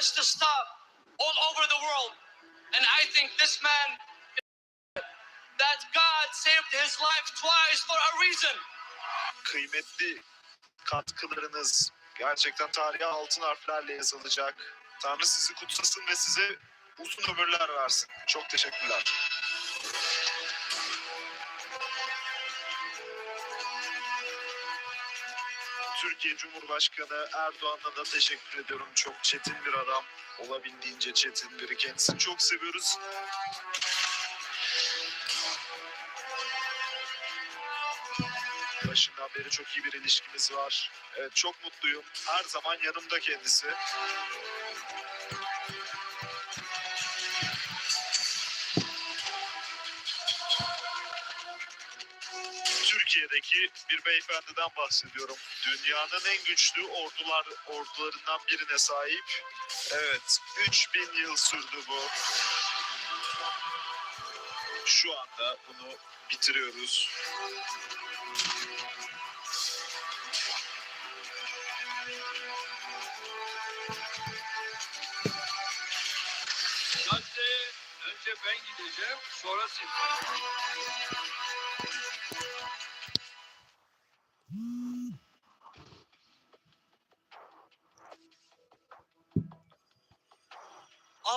has to stop all over the world. And I think this man, that God saved his life twice for a reason. Kıymetli katkılarınız gerçekten tarihe altın harflerle yazılacak. Tanrı sizi kutsasın ve size uzun ömürler versin. Çok teşekkürler. Türkiye Cumhurbaşkanı Erdoğan'a da teşekkür ediyorum. Çok çetin bir adam. Olabildiğince çetin biri. Kendisini çok seviyoruz. Başından beri çok iyi bir ilişkimiz var. Evet, çok mutluyum. Her zaman yanımda kendisi. Türkiye'deki bir beyefendiden bahsediyorum. Dünyanın en güçlü ordular ordularından birine sahip. Evet, 3000 yıl sürdü bu. Şu anda bunu bitiriyoruz. Gazeteye önce ben gideceğim, sonra siz.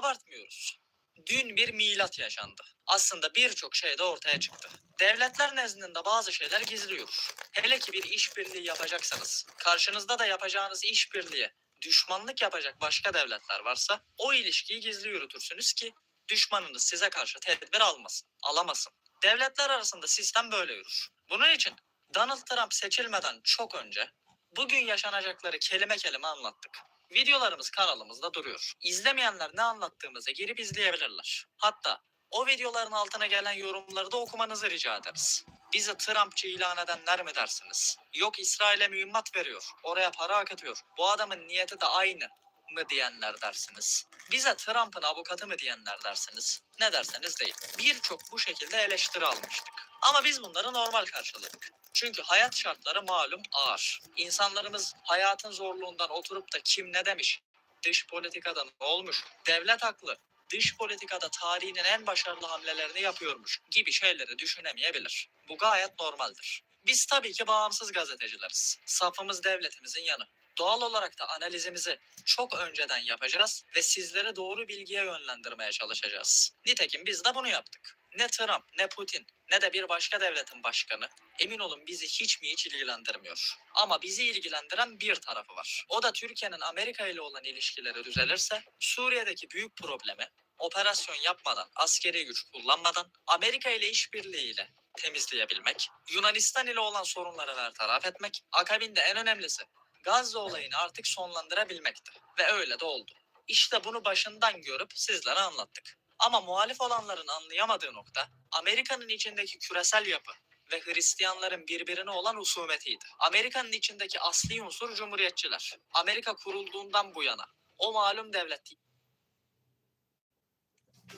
Abartmıyoruz. Dün bir milat yaşandı. Aslında birçok şey de ortaya çıktı. Devletler nezdinde bazı şeyler gizliyor. Hele ki bir işbirliği yapacaksanız, karşınızda da yapacağınız işbirliği düşmanlık yapacak başka devletler varsa o ilişkiyi gizli yürütürsünüz ki düşmanınız size karşı tedbir almasın, alamasın. Devletler arasında sistem böyle yürür. Bunun için Donald Trump seçilmeden çok önce bugün yaşanacakları kelime kelime anlattık. Videolarımız kanalımızda duruyor. İzlemeyenler ne anlattığımızı girip izleyebilirler. Hatta o videoların altına gelen yorumları da okumanızı rica ederiz. Bizi Trumpçı ilan edenler mi dersiniz? Yok İsrail'e mühimmat veriyor, oraya para akıtıyor. Bu adamın niyeti de aynı mı diyenler dersiniz. Bize Trump'ın avukatı mı diyenler dersiniz. Ne derseniz deyin. Birçok bu şekilde eleştiri almıştık. Ama biz bunları normal karşıladık. Çünkü hayat şartları malum ağır. İnsanlarımız hayatın zorluğundan oturup da kim ne demiş, dış politikada ne olmuş, devlet haklı, dış politikada tarihinin en başarılı hamlelerini yapıyormuş gibi şeyleri düşünemeyebilir. Bu gayet normaldir. Biz tabii ki bağımsız gazetecileriz. Safımız devletimizin yanı. Doğal olarak da analizimizi çok önceden yapacağız ve sizleri doğru bilgiye yönlendirmeye çalışacağız. Nitekim biz de bunu yaptık. Ne Trump, ne Putin, ne de bir başka devletin başkanı emin olun bizi hiç mi hiç ilgilendirmiyor. Ama bizi ilgilendiren bir tarafı var. O da Türkiye'nin Amerika ile olan ilişkileri düzelirse Suriye'deki büyük problemi operasyon yapmadan, askeri güç kullanmadan Amerika ile işbirliğiyle temizleyebilmek, Yunanistan ile olan sorunları bertaraf etmek, akabinde en önemlisi Gazze olayını artık sonlandırabilmekti. Ve öyle de oldu. İşte bunu başından görüp sizlere anlattık. Ama muhalif olanların anlayamadığı nokta Amerika'nın içindeki küresel yapı ve Hristiyanların birbirine olan husumetiydi. Amerika'nın içindeki asli unsur cumhuriyetçiler. Amerika kurulduğundan bu yana o malum devlet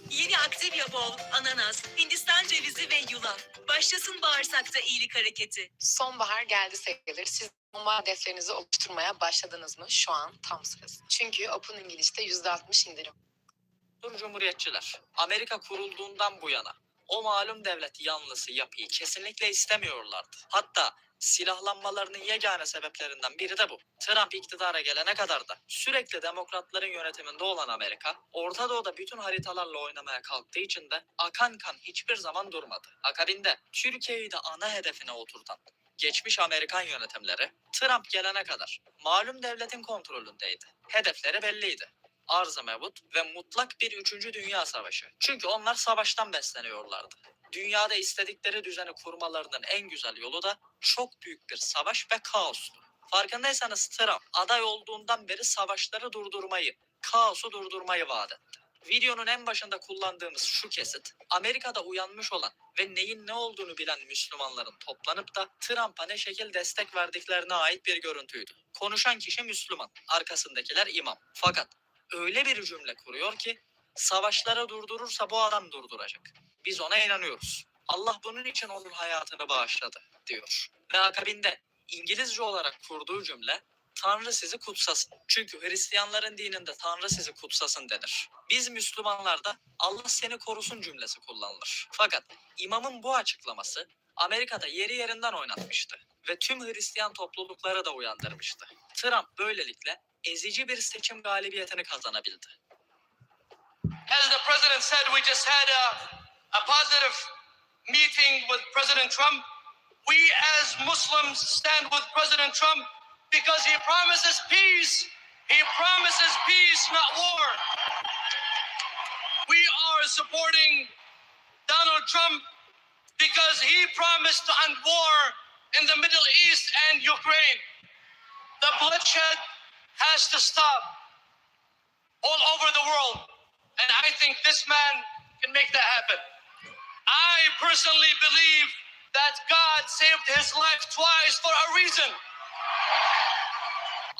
Yeni Activia Bol, ananas, Hindistan cevizi ve yulaf. Başlasın bağırsakta iyilik hareketi. Sonbahar geldi sayılır. Siz bomba hedeflerinizi oluşturmaya başladınız mı? Şu an tam sırası. Çünkü Open English'te %60 indirim. Unsur cumhuriyetçiler. Amerika kurulduğundan bu yana o malum devlet yanlısı yapıyı kesinlikle istemiyorlardı. Hatta silahlanmalarının yegane sebeplerinden biri de bu. Trump iktidara gelene kadar da sürekli demokratların yönetiminde olan Amerika, Orta Doğu'da bütün haritalarla oynamaya kalktığı için de akan kan hiçbir zaman durmadı. Akabinde Türkiye'yi de ana hedefine oturtan geçmiş Amerikan yönetimleri Trump gelene kadar malum devletin kontrolündeydi. Hedefleri belliydi arz-ı mevut ve mutlak bir üçüncü dünya savaşı. Çünkü onlar savaştan besleniyorlardı. Dünyada istedikleri düzeni kurmalarının en güzel yolu da çok büyük bir savaş ve kaostu. Farkındaysanız Trump aday olduğundan beri savaşları durdurmayı, kaosu durdurmayı vaat etti. Videonun en başında kullandığımız şu kesit, Amerika'da uyanmış olan ve neyin ne olduğunu bilen Müslümanların toplanıp da Trump'a ne şekil destek verdiklerine ait bir görüntüydü. Konuşan kişi Müslüman, arkasındakiler imam. Fakat öyle bir cümle kuruyor ki savaşları durdurursa bu adam durduracak. Biz ona inanıyoruz. Allah bunun için onun hayatını bağışladı diyor. Ve akabinde İngilizce olarak kurduğu cümle Tanrı sizi kutsasın. Çünkü Hristiyanların dininde Tanrı sizi kutsasın denir. Biz Müslümanlarda Allah seni korusun cümlesi kullanılır. Fakat imamın bu açıklaması Amerika'da yeri yerinden oynatmıştı ve tüm Hristiyan toplulukları da uyandırmıştı. Trump böylelikle ezici bir seçim galibiyetini kazanabildi. As the president said, we just had a, a positive meeting with President Trump. We, as Muslims, stand with President Trump because he promises peace. He promises peace, not war. We are supporting Donald Trump because he promised to end war in the Middle East and Ukraine. The bloodshed has to stop all over the world. And I think this man can make that happen. I personally believe that God saved his life twice for a reason.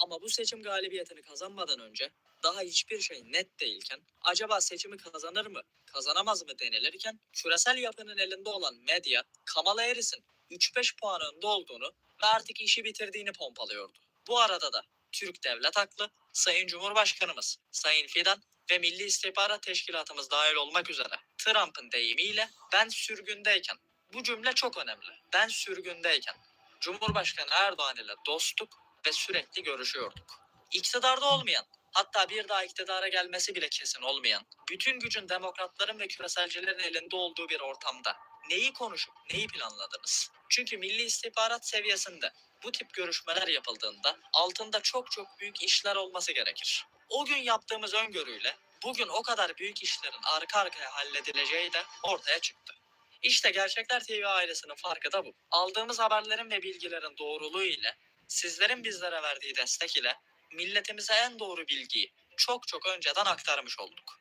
Ama bu seçim galibiyetini kazanmadan önce daha hiçbir şey net değilken acaba seçimi kazanır mı, kazanamaz mı denilirken küresel yapının elinde olan medya Kamala Harris'in 3-5 puan önde olduğunu ve artık işi bitirdiğini pompalıyordu. Bu arada da Türk devlet haklı, Sayın Cumhurbaşkanımız, Sayın Fidan ve Milli İstihbarat Teşkilatımız dahil olmak üzere Trump'ın deyimiyle ben sürgündeyken bu cümle çok önemli. Ben sürgündeyken Cumhurbaşkanı Erdoğan ile dostluk ve sürekli görüşüyorduk. İktidarda olmayan, hatta bir daha iktidara gelmesi bile kesin olmayan, bütün gücün demokratların ve küreselcilerin elinde olduğu bir ortamda neyi konuşup neyi planladınız? Çünkü milli istihbarat seviyesinde bu tip görüşmeler yapıldığında altında çok çok büyük işler olması gerekir. O gün yaptığımız öngörüyle bugün o kadar büyük işlerin arka arkaya halledileceği de ortaya çıktı. İşte Gerçekler TV ailesinin farkı da bu. Aldığımız haberlerin ve bilgilerin doğruluğu ile sizlerin bizlere verdiği destek ile milletimize en doğru bilgiyi çok çok önceden aktarmış olduk.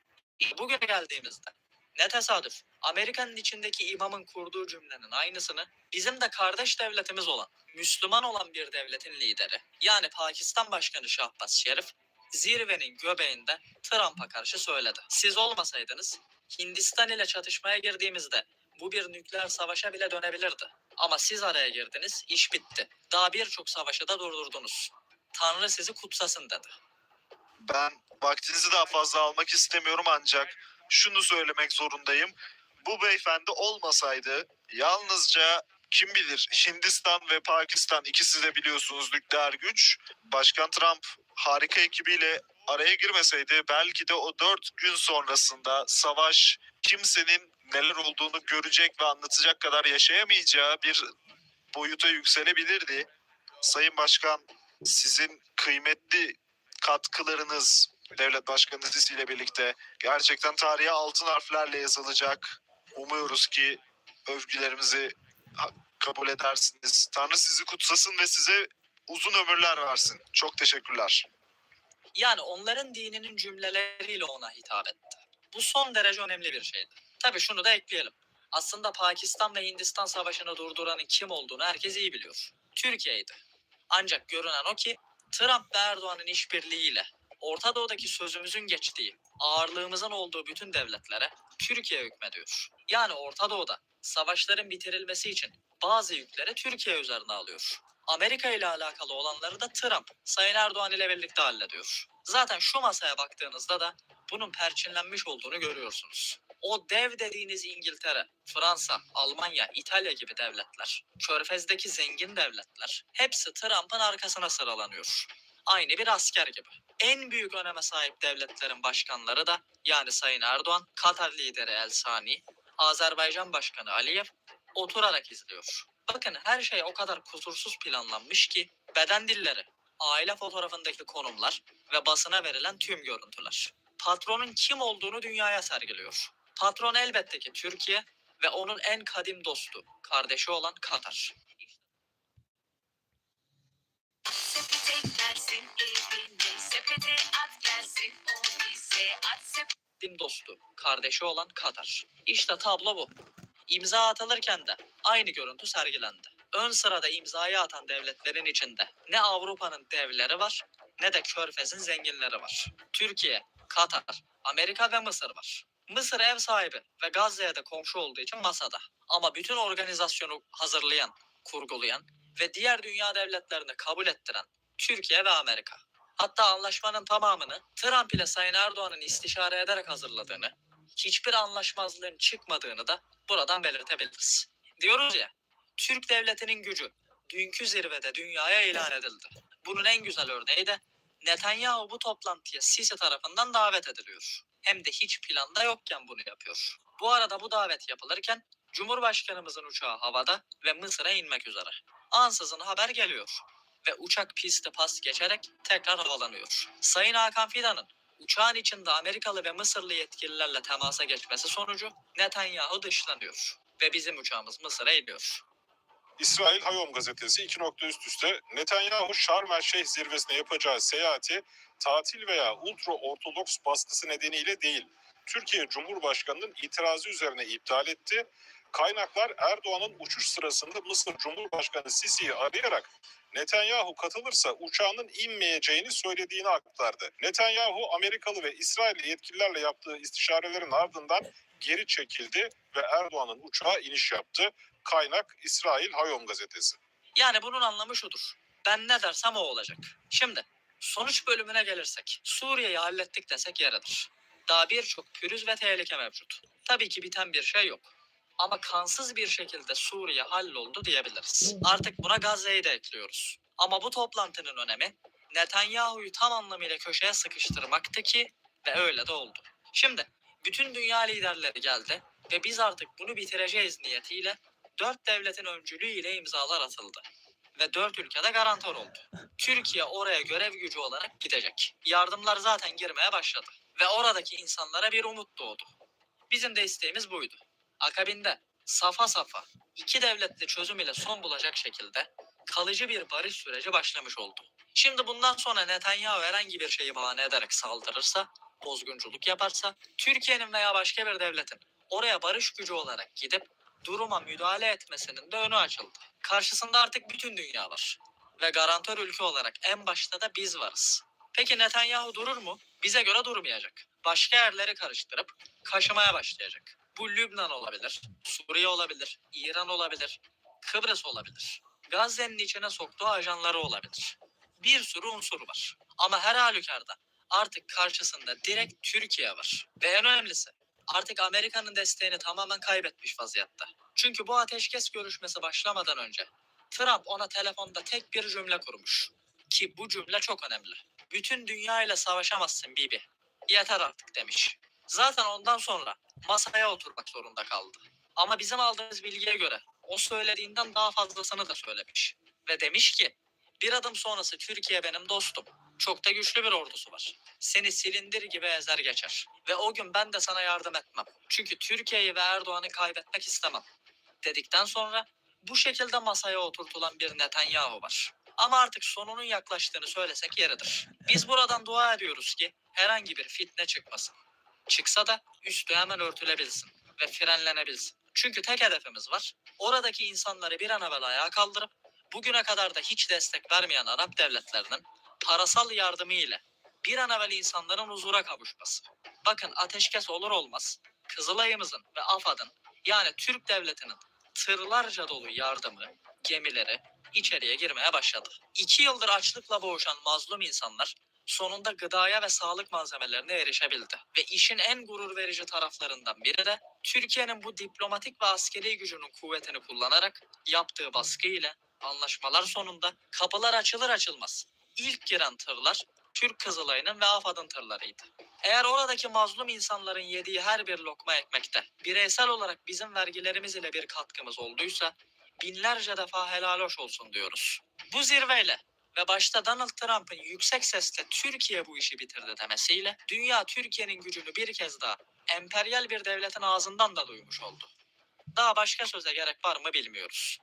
Bugüne geldiğimizde ne tesadüf Amerika'nın içindeki imamın kurduğu cümlenin aynısını bizim de kardeş devletimiz olan Müslüman olan bir devletin lideri yani Pakistan Başkanı Şahbaz Şerif zirvenin göbeğinde Trump'a karşı söyledi. Siz olmasaydınız Hindistan ile çatışmaya girdiğimizde bu bir nükleer savaşa bile dönebilirdi. Ama siz araya girdiniz, iş bitti. Daha birçok savaşı da durdurdunuz. Tanrı sizi kutsasın dedi. Ben vaktinizi daha fazla almak istemiyorum ancak şunu söylemek zorundayım. Bu beyefendi olmasaydı yalnızca kim bilir Hindistan ve Pakistan ikisi de biliyorsunuz nükleer güç. Başkan Trump harika ekibiyle araya girmeseydi belki de o dört gün sonrasında savaş kimsenin neler olduğunu görecek ve anlatacak kadar yaşayamayacağı bir boyuta yükselebilirdi. Sayın Başkan sizin kıymetli katkılarınız devlet başkanı ile birlikte gerçekten tarihe altın harflerle yazılacak. Umuyoruz ki övgülerimizi kabul edersiniz. Tanrı sizi kutsasın ve size uzun ömürler versin. Çok teşekkürler. Yani onların dininin cümleleriyle ona hitap etti. Bu son derece önemli bir şeydi. Tabii şunu da ekleyelim. Aslında Pakistan ve Hindistan savaşını durduranın kim olduğunu herkes iyi biliyor. Türkiye'ydi. Ancak görünen o ki Trump ve Erdoğan'ın işbirliğiyle Orta Doğu'daki sözümüzün geçtiği, ağırlığımızın olduğu bütün devletlere Türkiye hükmediyor. Yani Orta Doğu'da savaşların bitirilmesi için bazı yükleri Türkiye üzerine alıyor. Amerika ile alakalı olanları da Trump, Sayın Erdoğan ile birlikte hallediyor. Zaten şu masaya baktığınızda da bunun perçinlenmiş olduğunu görüyorsunuz. O dev dediğiniz İngiltere, Fransa, Almanya, İtalya gibi devletler, Körfez'deki zengin devletler hepsi Trump'ın arkasına sıralanıyor. Aynı bir asker gibi. En büyük öneme sahip devletlerin başkanları da yani Sayın Erdoğan, Katar lideri El Sani, Azerbaycan Başkanı Aliyev oturarak izliyor. Bakın her şey o kadar kusursuz planlanmış ki beden dilleri, aile fotoğrafındaki konumlar ve basına verilen tüm görüntüler. Patronun kim olduğunu dünyaya sergiliyor. Patron elbette ki Türkiye ve onun en kadim dostu, kardeşi olan Katar. Gelsin evine, sepete at gelsin o bize at sepete. dostu, kardeşi olan Katar. İşte tablo bu. İmza atılırken de aynı görüntü sergilendi. Ön sırada imzayı atan devletlerin içinde ne Avrupa'nın devleri var ne de Körfez'in zenginleri var. Türkiye, Katar, Amerika ve Mısır var. Mısır ev sahibi ve Gazze'ye de komşu olduğu için masada. Ama bütün organizasyonu hazırlayan, kurgulayan ve diğer dünya devletlerini kabul ettiren Türkiye ve Amerika. Hatta anlaşmanın tamamını Trump ile Sayın Erdoğan'ın istişare ederek hazırladığını, hiçbir anlaşmazlığın çıkmadığını da buradan belirtebiliriz. Diyoruz ya, Türk devletinin gücü dünkü zirvede dünyaya ilan edildi. Bunun en güzel örneği de Netanyahu bu toplantıya Sisi tarafından davet ediliyor. Hem de hiç planda yokken bunu yapıyor. Bu arada bu davet yapılırken Cumhurbaşkanımızın uçağı havada ve Mısır'a inmek üzere. Ansızın haber geliyor ve uçak pisti pas geçerek tekrar havalanıyor. Sayın Hakan Fidan'ın uçağın içinde Amerikalı ve Mısırlı yetkililerle temasa geçmesi sonucu Netanyahu dışlanıyor ve bizim uçağımız Mısır'a iniyor. İsrail Hayom gazetesi iki nokta üst üste Netanyahu Şarm el Şeyh zirvesine yapacağı seyahati tatil veya ultra ortodoks baskısı nedeniyle değil, Türkiye Cumhurbaşkanı'nın itirazı üzerine iptal etti. Kaynaklar Erdoğan'ın uçuş sırasında Mısır Cumhurbaşkanı Sisi'yi arayarak Netanyahu katılırsa uçağının inmeyeceğini söylediğini aktardı. Netanyahu Amerikalı ve İsrail yetkililerle yaptığı istişarelerin ardından geri çekildi ve Erdoğan'ın uçağa iniş yaptı. Kaynak İsrail Hayom gazetesi. Yani bunun anlamı şudur. Ben ne dersem o olacak. Şimdi sonuç bölümüne gelirsek Suriye'yi hallettik desek yeridir. Daha birçok pürüz ve tehlike mevcut. Tabii ki biten bir şey yok. Ama kansız bir şekilde Suriye halloldu diyebiliriz. Artık buna Gazze'yi de ekliyoruz. Ama bu toplantının önemi Netanyahu'yu tam anlamıyla köşeye sıkıştırmaktı ki ve öyle de oldu. Şimdi bütün dünya liderleri geldi ve biz artık bunu bitireceğiz niyetiyle dört devletin öncülüğüyle imzalar atıldı. Ve dört ülkede garantör oldu. Türkiye oraya görev gücü olarak gidecek. Yardımlar zaten girmeye başladı. Ve oradaki insanlara bir umut doğdu. Bizim de isteğimiz buydu. Akabinde safa safa iki devletli çözüm ile son bulacak şekilde kalıcı bir barış süreci başlamış oldu. Şimdi bundan sonra Netanyahu herhangi bir şeyi bahane ederek saldırırsa, bozgunculuk yaparsa, Türkiye'nin veya başka bir devletin oraya barış gücü olarak gidip duruma müdahale etmesinin de önü açıldı. Karşısında artık bütün dünya var. Ve garantör ülke olarak en başta da biz varız. Peki Netanyahu durur mu? Bize göre durmayacak. Başka yerleri karıştırıp kaşımaya başlayacak. Bu Lübnan olabilir, Suriye olabilir, İran olabilir, Kıbrıs olabilir. Gazze'nin içine soktuğu ajanları olabilir. Bir sürü unsur var. Ama her halükarda artık karşısında direkt Türkiye var. Ve en önemlisi artık Amerika'nın desteğini tamamen kaybetmiş vaziyette. Çünkü bu ateşkes görüşmesi başlamadan önce Trump ona telefonda tek bir cümle kurmuş. Ki bu cümle çok önemli. Bütün dünya ile savaşamazsın Bibi. Yeter artık demiş. Zaten ondan sonra masaya oturmak zorunda kaldı. Ama bizim aldığımız bilgiye göre o söylediğinden daha fazlasını da söylemiş. Ve demiş ki bir adım sonrası Türkiye benim dostum. Çok da güçlü bir ordusu var. Seni silindir gibi ezer geçer. Ve o gün ben de sana yardım etmem. Çünkü Türkiye'yi ve Erdoğan'ı kaybetmek istemem. Dedikten sonra bu şekilde masaya oturtulan bir Netanyahu var. Ama artık sonunun yaklaştığını söylesek yeridir. Biz buradan dua ediyoruz ki herhangi bir fitne çıkmasın. Çıksa da üstü hemen örtülebilsin ve frenlenebilsin. Çünkü tek hedefimiz var. Oradaki insanları bir an evvel ayağa kaldırıp bugüne kadar da hiç destek vermeyen Arap devletlerinin parasal yardımı ile bir an evvel insanların huzura kavuşması. Bakın ateşkes olur olmaz Kızılay'ımızın ve AFAD'ın yani Türk devletinin tırlarca dolu yardımı, gemileri içeriye girmeye başladı. İki yıldır açlıkla boğuşan mazlum insanlar sonunda gıdaya ve sağlık malzemelerine erişebildi. Ve işin en gurur verici taraflarından biri de Türkiye'nin bu diplomatik ve askeri gücünün kuvvetini kullanarak yaptığı baskı ile anlaşmalar sonunda kapılar açılır açılmaz. İlk giren tırlar Türk Kızılay'ın ve AFAD'ın tırlarıydı. Eğer oradaki mazlum insanların yediği her bir lokma ekmekte bireysel olarak bizim vergilerimiz ile bir katkımız olduysa binlerce defa helal hoş olsun diyoruz. Bu zirveyle ve başta Donald Trump'ın yüksek sesle Türkiye bu işi bitirdi demesiyle dünya Türkiye'nin gücünü bir kez daha emperyal bir devletin ağzından da duymuş oldu. Daha başka söze gerek var mı bilmiyoruz.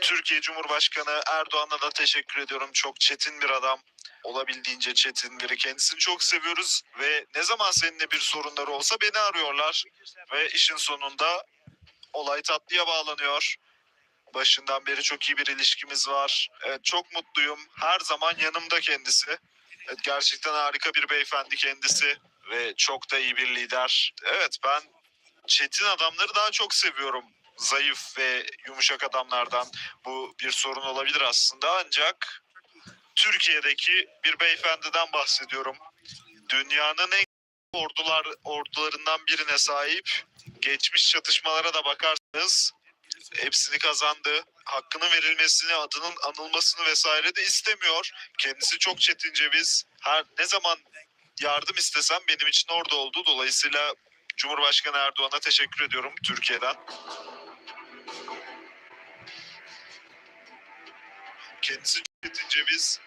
Türkiye Cumhurbaşkanı Erdoğan'a da teşekkür ediyorum. Çok çetin bir adam. Olabildiğince çetin biri. Kendisini çok seviyoruz ve ne zaman seninle bir sorunları olsa beni arıyorlar. Ve işin sonunda olay tatlıya bağlanıyor. Başından beri çok iyi bir ilişkimiz var. Evet, çok mutluyum. Her zaman yanımda kendisi. Evet, gerçekten harika bir beyefendi kendisi ve çok da iyi bir lider. Evet ben çetin adamları daha çok seviyorum. Zayıf ve yumuşak adamlardan bu bir sorun olabilir aslında ancak Türkiye'deki bir beyefendiden bahsediyorum. Dünyanın en ordular ordularından birine sahip. Geçmiş çatışmalara da bakarsanız hepsini kazandı. Hakkının verilmesini, adının anılmasını vesaire de istemiyor. Kendisi çok çetin ceviz. Her ne zaman yardım istesem benim için orada oldu. Dolayısıyla Cumhurbaşkanı Erdoğan'a teşekkür ediyorum Türkiye'den. Kendisi çetin ceviz.